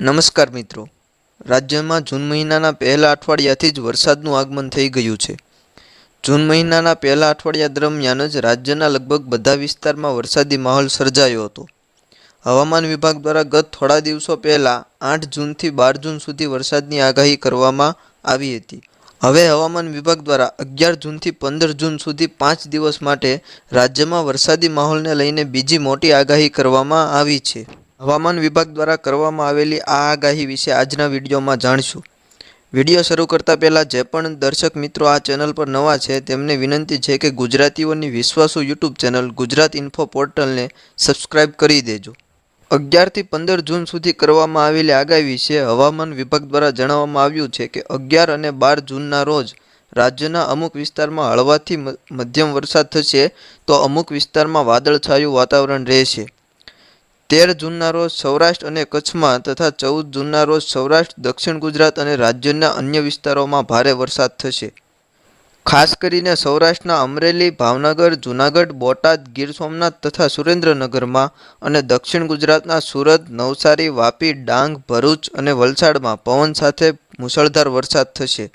નમસ્કાર મિત્રો. રાજ્યમાં જૂન મહિનાના પહેલા અઠવાડિયાથી જ વરસાદનું આગમન થઈ ગયું છે. જૂન મહિનાના પહેલા અઠવાડિયા દરમિયાન જ રાજ્યના લગભગ બધા વિસ્તારમાં વરસાદી માહોલ સર્જાયો હતો. હવામાન વિભાગ દ્વારા ગત થોડા દિવસો પહેલાં આઠ જૂનથી બાર જૂન સુધી વરસાદની આગાહી કરવામાં આવી હતી. હવે હવામાન વિભાગ દ્વારા અગિયાર જૂનથી પંદર જૂન સુધી પાંચ દિવસ માટે રાજ્યમાં વરસાદી માહોલને લઈને બીજી મોટી આગાહી કરવામાં આવી છે. હવામાન વિભાગ દ્વારા કરવામાં આવેલી આ આગાહી વિશે આજના વિડીયોમાં જાણશું. વીડિયો શરૂ કરતાં પહેલાં જે પણ દર્શક મિત્રો આ ચેનલ પર નવા છે, તેમને વિનંતી છે કે ગુજરાતીઓની વિશ્વાસુ યુટ્યુબ ચેનલ ગુજરાત ઇન્ફો પોર્ટલને સબસ્ક્રાઇબ કરી દેજો. અગિયારથી પંદર જૂન સુધી કરવામાં આવેલી આગાહી વિશે હવામાન વિભાગ દ્વારા જણાવવામાં આવ્યું છે કે અગિયાર અને બાર જૂનના રોજ રાજ્યના અમુક વિસ્તારમાં હળવાથી મધ્યમ વરસાદ થશે તો અમુક વિસ્તારમાં વાદળછાયું વાતાવરણ રહેશે. તેર જૂનના રોજ સૌરાષ્ટ્ર અને કચ્છમાં તથા ચૌદ જૂનના રોજ સૌરાષ્ટ્ર, દક્ષિણ ગુજરાત અને રાજ્યના અન્ય વિસ્તારોમાં ભારે વરસાદ થશે. ખાસ કરીને સૌરાષ્ટ્રના અમરેલી, ભાવનગર, જૂનાગઢ, બોટાદ, ગીર સોમનાથ તથા સુરેન્દ્રનગરમાં અને દક્ષિણ ગુજરાતના સુરત, નવસારી, વાપી, ડાંગ, ભરૂચ અને વલસાડમાં પવન સાથે મુશળધાર વરસાદ થશે.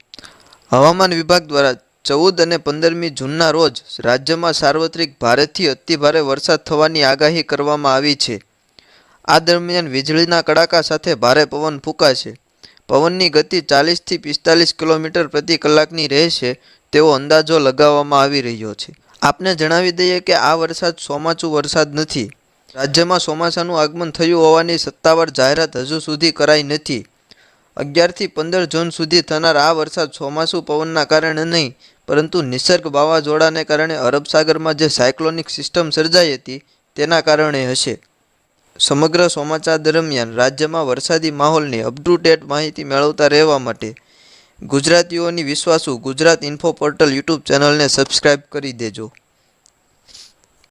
હવામાન વિભાગ દ્વારા ચૌદ અને પંદરમી જૂનના રોજ રાજ્યમાં સાર્વત્રિક ભારેથી અતિભારે વરસાદ થવાની આગાહી કરવામાં આવી છે. આ દરમિયાન વીજળીના કડાકા સાથે ભારે પવન ફૂંકાશે. પવનની ગતિ ચાલીસથી પિસ્તાલીસ કિલોમીટર પ્રતિ કલાકની રહેશે તેવો અંદાજો લગાવવામાં આવી રહ્યો છે. આપને જણાવી દઈએ કે આ વરસાદ ચોમાસું વરસાદ નથી. રાજ્યમાં ચોમાસાનું આગમન થયું હોવાની સત્તાવાર જાહેરાત હજુ સુધી કરાઈ નથી. અગિયારથી પંદર જૂન સુધી થનાર આ વરસાદ ચોમાસું પવનના કારણે નહીં, પરંતુ નિસર્ગ વાવાઝોડાને કારણે અરબ સાગરમાં જે સાયક્લોનિક સિસ્ટમ સર્જાઈ હતી તેના કારણે હશે. સમગ્ર સમાચાર દરમિયાન રાજ્યમાં વરસાદી માહોલની અપ ટુ ડેટ માહિતી મેળવતા રહેવા માટે ગુજરાતીઓની વિશ્વાસુ ગુજરાત ઇન્ફો પોર્ટલ યુટ્યુબ ચેનલને સબસ્ક્રાઇબ કરી દેજો.